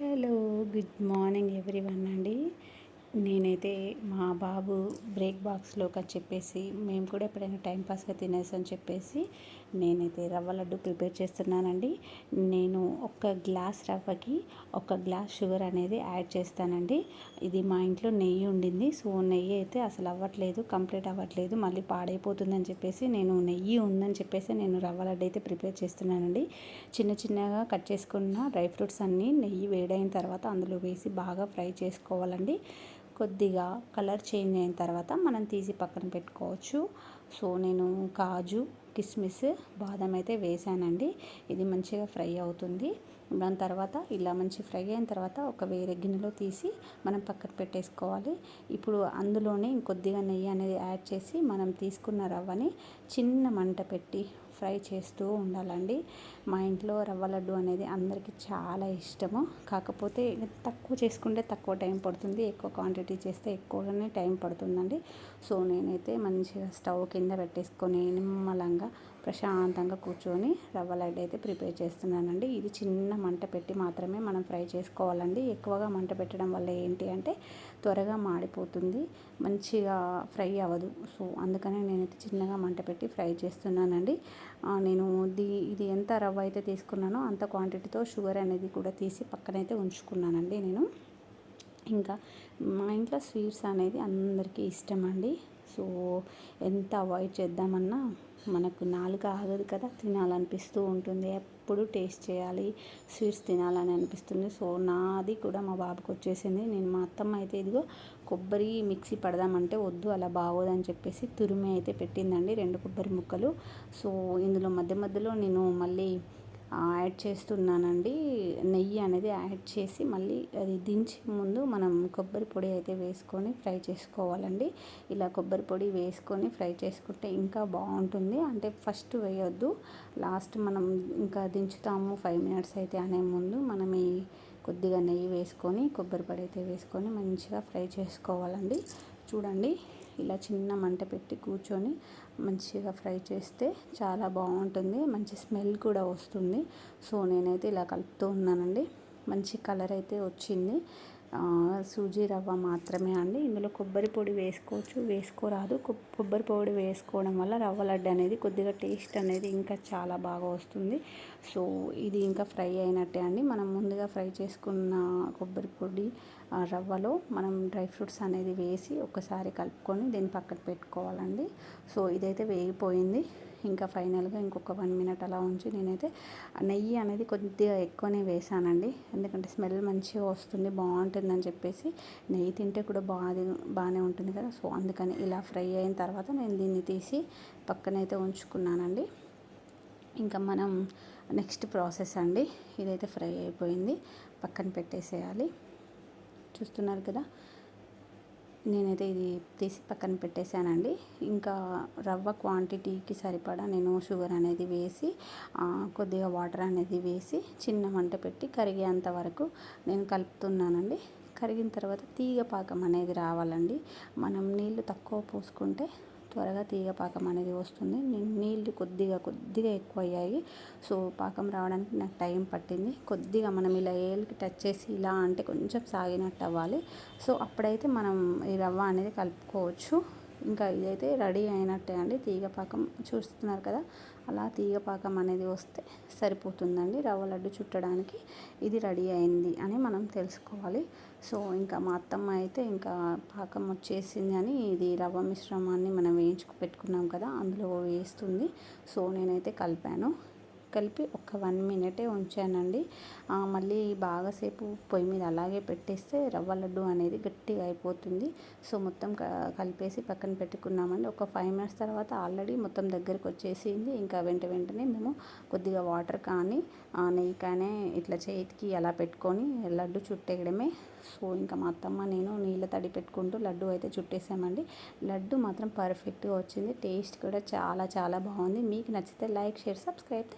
Hello good morning everyone అండి. నేనైతే మా బాబు బ్రేక్ బాక్స్లోకి అని చెప్పేసి మేము కూడా ఎప్పుడైనా టైంపాస్గా తినేసి అని చెప్పేసి నేనైతే రవ్వ లడ్డు ప్రిపేర్ చేస్తున్నానండి. నేను ఒక గ్లాస్ రవ్వకి ఒక గ్లాస్ షుగర్ అనేది యాడ్ చేస్తానండి. ఇది మా ఇంట్లో నెయ్యి ఉండింది. సో నెయ్యి అయితే అసలు అవ్వట్లేదు కంప్లీట్ అవ్వట్లేదు మళ్ళీ పాడైపోతుందని చెప్పేసి నేను నెయ్యి ఉందని చెప్పేసి నేను రవ్వ లడ్డు అయితే ప్రిపేర్ చేస్తున్నానండి. చిన్న చిన్నగా కట్ చేసుకున్న డ్రై ఫ్రూట్స్ అన్నీ నెయ్యి వేడైన తర్వాత అందులో వేసి బాగా ఫ్రై చేసుకోవాలండి. కొద్దిగా కలర్ చేంజ్ అయిన తర్వాత మనం తీసి పక్కన పెట్టుకోవచ్చు. సో నేను కాజు కిస్మిస్ బాదం అయితే వేసానండి. ఇది మంచిగా ఫ్రై అవుతుంది. దాని తర్వాత ఇలా మంచి ఫ్రై అయిన తర్వాత ఒక వేరే గిన్నెలో తీసి మనం పక్కన పెట్టేసుకోవాలి. ఇప్పుడు అందులోనే ఇంకొద్దిగా నెయ్యి అనేది యాడ్ చేసి మనం తీసుకున్న రవ్వని చిన్న మంట పెట్టి ఫ్రై చేస్తూ ఉండాలండి. మా ఇంట్లో రవ్వ లడ్డు అనేది అందరికీ చాలా ఇష్టము. కాకపోతే తక్కువ చేసుకుంటే తక్కువ టైం పడుతుంది. ఎక్కువ క్వాంటిటీ చేస్తే ఎక్కువగానే టైం పడుతుందండి. సో నేనైతే మంచిగా స్టవ్ కింద పెట్టేసుకొని నిమ్మలంగా ప్రశాంతంగా కూర్చొని రవ్వ లడ్డు అయితే ప్రిపేర్ చేస్తున్నానండి. ఇది చిన్న మంట పెట్టి మాత్రమే మనం ఫ్రై చేసుకోవాలండి. ఎక్కువగా మంట పెట్టడం వల్ల ఏంటి అంటే త్వరగా మాడిపోతుంది. మంచిగా ఫ్రై అవ్వదు. సో అందుకనే నేనైతే చిన్నగా మంట పెట్టి ఫ్రై చేస్తున్నానండి. నేను ది ఇది ఎంత రవ్వ అయితే తీసుకున్నానో అంత క్వాంటిటీతో షుగర్ అనేది కూడా తీసి పక్కనైతే ఉంచుకున్నానండి నేను. ఇంకా మా ఇంట్లో స్వీట్స్ అనేది అందరికీ ఇష్టం అండి సో ఎంత అవాయిడ్ చేద్దామన్నా మనకు నాలుక ఆగదు కదా తినాలనిపిస్తూ ఉంటుంది. ఎప్పుడు టేస్ట్ చేయాలి స్వీట్స్ తినాలని అనిపిస్తుంది. సో నాది కూడా మా బాబుకి వచ్చేసింది. నేను మా అత్తమ్మ అయితే ఇదిగో కొబ్బరి మిక్సీ పడదామంటే వద్దు అలా బాగోదని చెప్పేసి తురిమి అయితే పెట్టిందండి రెండు కొబ్బరి ముక్కలు. సో ఇందులో మధ్య మధ్యలో నేను మళ్ళీ యాడ్ చేస్తున్నానండి. నెయ్యి అనేది యాడ్ చేసి మళ్ళీ అది దించి ముందు మనం కొబ్బరి పొడి అయితే వేసుకొని ఫ్రై చేసుకోవాలండి. ఇలా కొబ్బరి పొడి వేసుకొని ఫ్రై చేసుకుంటే ఇంకా బాగుంటుంది. అంటే ఫస్ట్ వేయొద్దు. లాస్ట్ మనం ఇంకా దించుతాము ఫైవ్ మినిట్స్ అయితే అనే ముందు మనం ఈ కొద్దిగా నెయ్యి వేసుకొని కొబ్బరి పొడి అయితే వేసుకొని మంచిగా ఫ్రై చేసుకోవాలండి. చూడండి. ఇలా చిన్న మంట పెట్టి కూర్చొని మంచిగా ఫ్రై చేస్తే చాలా బాగుంటుంది. మంచి స్మెల్ కూడా వస్తుంది. సో నేనైతే ఇలా కలుపుతూ ఉన్నానండి. మంచి కలర్ అయితే వచ్చింది. సూజీ రవ్వ మాత్రమే అండి. ఇందులో కొబ్బరి పొడి వేసుకోవచ్చు వేసుకోరాదు. కొబ్బరి పొడి వేసుకోవడం వల్ల రవ్వ లడ్డు అనేది కొద్దిగా టేస్ట్ అనేది ఇంకా చాలా బాగా వస్తుంది. సో ఇది ఇంకా ఫ్రై అయినట్టే అండి. మనం ముందుగా ఫ్రై చేసుకున్న కొబ్బరి పొడి రవ్వలో మనం డ్రై ఫ్రూట్స్ అనేది వేసి ఒకసారి కలుపుకొని దీన్ని పక్కన పెట్టుకోవాలండి. సో ఇదైతే వేగిపోయింది. ఇంకా ఫైనల్గా ఇంకొక వన్ మినిట్ అలా ఉంచి నేనైతే నెయ్యి అనేది కొద్దిగా ఎక్కువనే వేసానండి. ఎందుకంటే స్మెల్ మంచిగా వస్తుంది బాగుంటుందని చెప్పేసి నెయ్యి తింటే కూడా బాగా బాగానే ఉంటుంది కదా. సో అందుకని ఇలా ఫ్రై అయిన తర్వాత నేను దీన్ని తీసి పక్కనైతే ఉంచుకున్నానండి. ఇంకా మనం నెక్స్ట్ ప్రాసెస్ అండి. ఇదైతే ఫ్రై అయిపోయింది. పక్కన పెట్టేసేయాలి. చూస్తున్నారు కదా? నేనైతే ఇది తీసి పక్కన పెట్టేశానండి. ఇంకా రవ్వ క్వాంటిటీకి సరిపడా నేను షుగర్ అనేది వేసి కొద్దిగా వాటర్ అనేది వేసి చిన్న మంట పెట్టి కరిగేంత వరకు నేను కలుపుతున్నానండి. కరిగిన తర్వాత తీగ పాకం అనేది రావాలండి. మనం నీళ్ళు తక్కువ పోసుకుంటే త్వరగా తీగ పాకం అనేది వస్తుంది. నీళ్ళు కొద్దిగా కొద్దిగా ఎక్కువ అయ్యాయి సో పాకం రావడానికి నాకు టైం పట్టింది. కొద్దిగా మనం ఇలా ఏళ్ళకి టచ్ చేసి ఇలా అంటే కొంచెం సాగినట్టు అవ్వాలి. సో అప్పుడైతే మనం ఈ రవ్వ అనేది కలుపుకోవచ్చు. ఇంకా ఇదైతే రెడీ అయినట్టే అండి. తీగపాకం చూస్తున్నారు కదా. అలా తీగపాకం అనేది వస్తే సరిపోతుందండి. రవ్వ లడ్డు చుట్టడానికి ఇది రెడీ అయింది అని మనం తెలుసుకోవాలి. సో ఇంకా మా అత్తమ్మ అయితే ఇంకా పాకం వచ్చేసింది అని ఇది రవ్వ మిశ్రమాన్ని మనం వేయించుకు పెట్టుకున్నాం కదా అందులో వేస్తుంది. సో నేనైతే కలిపాను. కలిపి ఒక వన్ మినిటే ఉంచానండి. మళ్ళీ బాగాసేపు పొయ్యి మీద అలాగే పెట్టేస్తే రవ్వ లడ్డు అనేది గట్టిగా అయిపోతుంది. సో మొత్తం కలిపేసి పక్కన పెట్టుకున్నామండి. ఒక ఫైవ్ మినిట్స్ తర్వాత ఆల్రెడీ మొత్తం దగ్గరికి వచ్చేసింది. ఇంకా వెంట వెంటనే మేము కొద్దిగా వాటర్ కానీ నెయ్యి కానీ ఇట్లా చేతికి అలా పెట్టుకొని లడ్డు చుట్టేయడమే. సో ఇంకా మా అత్తమ్మ నేను నీళ్ళ తడి పెట్టుకుంటూ లడ్డు అయితే చుట్టేసామండి. లడ్డు మాత్రం పర్ఫెక్ట్గా వచ్చింది. టేస్ట్ కూడా చాలా చాలా బాగుంది. మీకు నచ్చితే లైక్ షేర్ సబ్స్క్రైబ్.